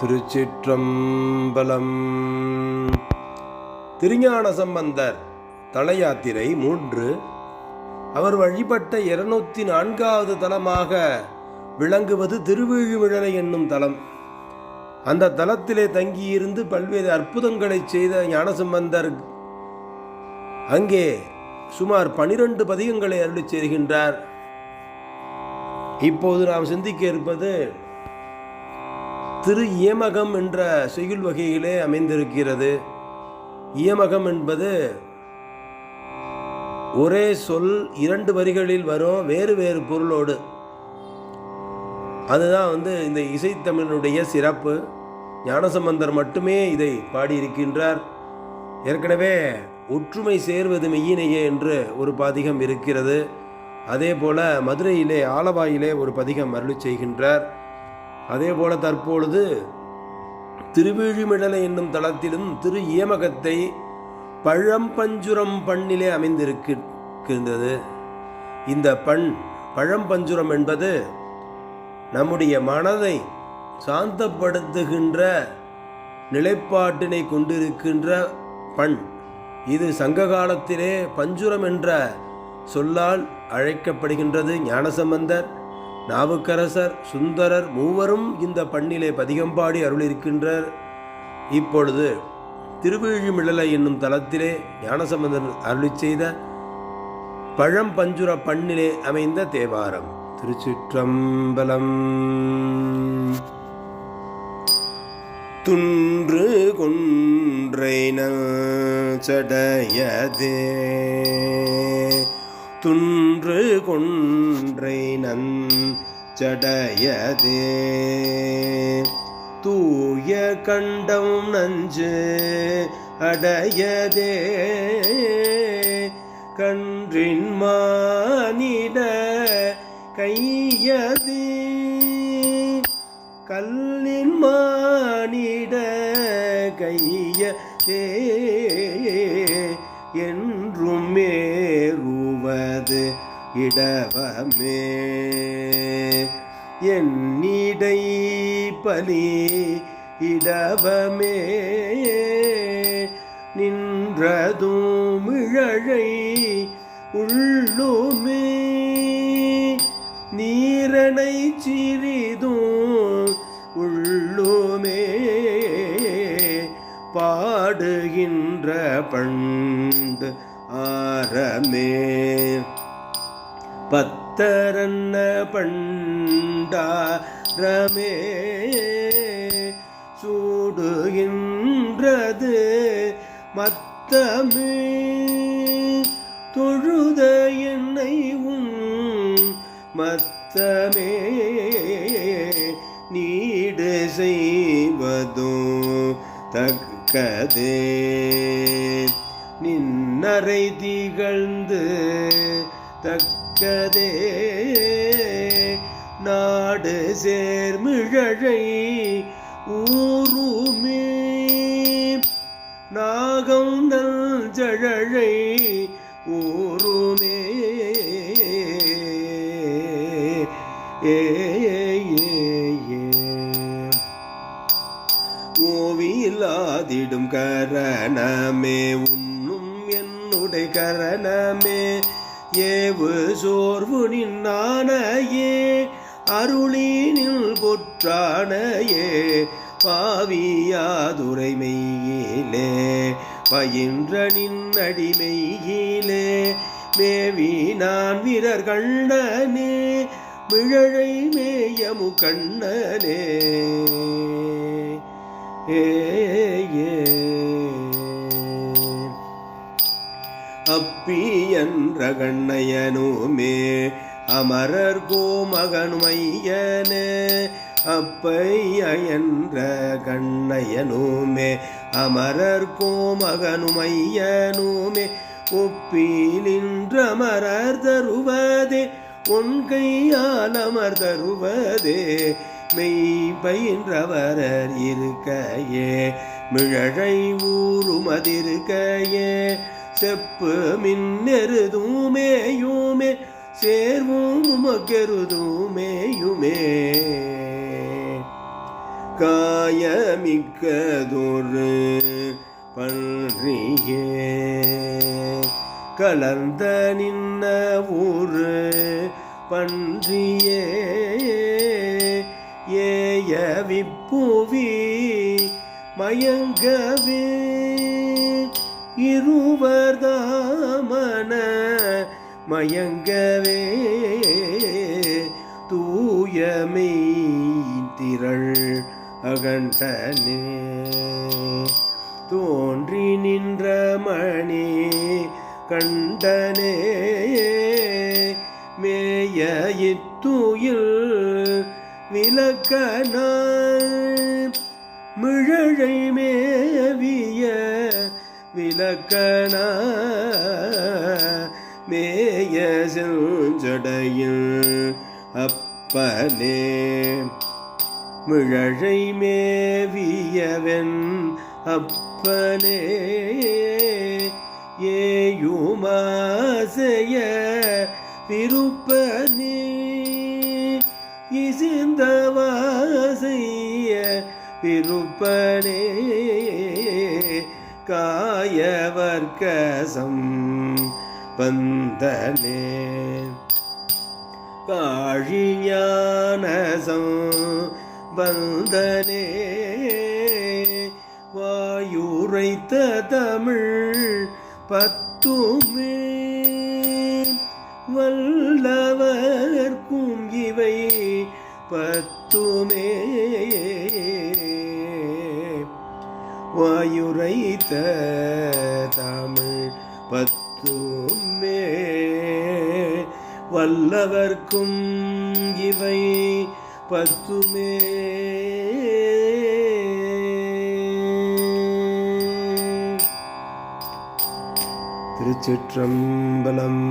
திருச்சிற்றம்பலம். திருஞான சம்பந்தர் தலயாத்திரை மூன்று. அவர் வழிபட்ட இருநூத்தி நான்காவது தலமாக விளங்குவது திருவிழிமிழலை என்னும் தலம். அந்த தலத்திலே தங்கியிருந்து பல்வேறு அற்புதங்களை செய்த ஞானசம்பந்தர் அங்கே சுமார் பனிரெண்டு பதிகங்களை அருளி செய்கின்றார். இப்போது நாம் சிந்திக்க இருப்பது திரு இயமகம் என்ற செய்யுள் வகையிலே அமைந்திருக்கிறது. இயமகம் என்பது ஒரே சொல் இரண்டு வரிகளில் வரும் வேறு வேறு பொருளோடு. அதுதான் வந்து இந்த இசைத்தமிழனுடைய சிறப்பு. ஞானசம்பந்தர் மட்டுமே இதை பாடியிருக்கின்றார். ஏற்கனவே ஒற்றுமை சேர்வது மெய்யினையே என்று ஒரு பதிகம் இருக்கிறது. அதே போல மதுரையிலே ஆலவாயிலே ஒரு பதிகம் அருளி செய்கின்றார். அதே போல தற்பொழுது திருவிழிமிடலை என்னும் தளத்திலும் திரு ஏமகத்தை பழம்பஞ்சுரம் பண்ணிலே அமைந்திருக்கின்றது. இந்த பண் பழம்பஞ்சுரம் என்பது நம்முடைய மனதை சாந்தப்படுத்துகின்ற நிலைப்பாட்டினை கொண்டிருக்கின்ற பண். இது சங்க காலத்திலே பஞ்சுரம் என்ற சொல்லால் அழைக்கப்படுகின்றது ஞானசம்பந்தர். நாவுக்கரசர் சுந்தரர் மூவரும் இந்த பண்ணிலே பதிகம்பாடி அருளிருக்கின்றார். இப்பொழுது திருவிழிமிழலை என்னும் தலத்திலே ஞானசம்பந்தன் அருளி செய்த பழம்பஞ்சுர பண்ணிலே அமைந்த தேவாரம் திருச்சிற்றம்பலம். துன்று கொன்றை சடையதே துன்று கொன் நஞ்சடையதே தூய கண்டம் நஞ்சு அடையதே. கன்றின் மானிட கையது. கல்லின் மானிட கையதே. என்றும் மேறுவது இடவமே என்னிடை பலி இடவமே நின்றதும் இழழை உள்ளுமே. நீரனை சிறிதும் உள்ளுமே. பாடுகின்ற பண்டு ஆரமே. பத்தரன்ன பண்டாரமே சூடுகின்றது மத்தமே தொழுத என்னை உன் மத்தமே நீடு செய்வதோ தக்கதே. நின்னரை திகழ்ந்து தக்க கதே நாடு சேர்மிழழை ஊருமே. நாகம் நல் ஜழழை ஊருமே. ஏ. ஓவியில்லாதிடும் கரணமே உண்ணும் என்னுடைய கரணமே. ஏவு சோர்வு நின்னானையே அருளினில் பொற்றானையே பாவியாதுரைமையிலே பயின்ற நின்னடிமையிலே மேவி நான் வீரர் கண்ணனே மிழழை மேயமு கண்ணனே. ஏ ஏ. அப்பி கண்ணையனுமே அமரர் கோமகனுமையனே அப்பையன்ற கண்ணையனுமே அமரர் கோமகனுமையனுமே ஒப்பிலின்றமரர் தருவதே உன் கையால் அமர் தருவதே மெய் பயின்றவரர் இருக்கையே மிழழை ஊருமதிருக்கையே செப்பு மின்னெருதுமேயுமே சேர்வும் உமக்கெருதுமேயுமே காயமிக்கதொரு பன்றியே கலர்ந்த நின்ன ஊரு பன்றியே. ஏய விப்புவி மயங்கவே இருவர்தாமன மயங்கவே தூயமை திரள் அகண்டனே. தோன்றி நின்ற மணி கண்டனே. மேய இத்துயில் விளக்கனா கண மேய செஞ்சடையும் அப்பனே. மிழழை மேவியவன் அப்பனே. ஏயுமாசைய விருப்பனே. இசிந்தவாசைய விருப்பனே. காயவர்க்கசம் வந்தனே காழியானசம் வந்தனே வாயுரைத்த தமிழ் பத்துமே. வல்லவர்க்கும் இவை பத்துமே. வாயுரைத்த தமிழ் பத்துமே வல்லவர்க்கும் இவை பத்துமே. திருச்சிற்றம்பலம்